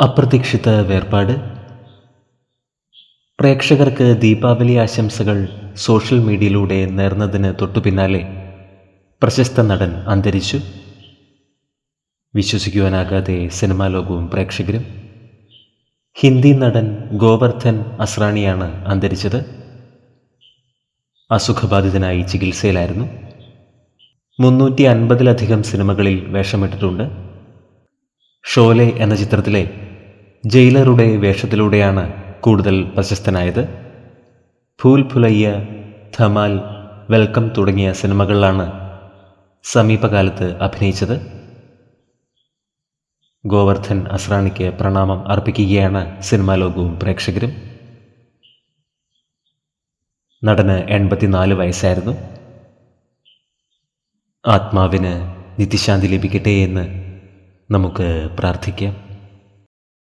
അപ്രതീക്ഷിത വേർപാട്. പ്രേക്ഷകർക്ക് ദീപാവലി ആശംസകൾ സോഷ്യൽ മീഡിയയിലൂടെ നേർന്നതിന് തൊട്ടുപിന്നാലെ പ്രശസ്ത നടൻ അന്തരിച്ചു. വിശ്വസിക്കുവാനാകാതെ സിനിമാ ലോകവും പ്രേക്ഷകരും. ഹിന്ദി നടൻ ഗോവർദ്ധൻ അസ്രാണിയാണ് അന്തരിച്ചത്. അസുഖബാധിതനായി ചികിത്സയിലായിരുന്നു. മുന്നൂറ്റി അൻപതിലധികം സിനിമകളിൽ വേഷമിട്ടിട്ടുണ്ട്. ഷോലെ എന്ന ചിത്രത്തിലെ ജയിലറുടെ വേഷത്തിലൂടെയാണ് കൂടുതൽ പ്രശസ്തനായത്. ഫൂൽ ഫുലയ്യ ധമാൽ വെൽക്കം തുടങ്ങിയ സിനിമകളിലാണ് സമീപകാലത്ത് അഭിനയിച്ചത്. ഗോവർദ്ധൻ അസ്രാണിക്ക് പ്രണാമം അർപ്പിക്കുകയാണ് സിനിമാ ലോകവും പ്രേക്ഷകരും. നടന് എൺപത്തിനാല് വയസ്സായിരുന്നു. ആത്മാവിന് നിത്യശാന്തി ലഭിക്കട്ടെ എന്ന് നമുക്ക് പ്രാർത്ഥിക്കാം.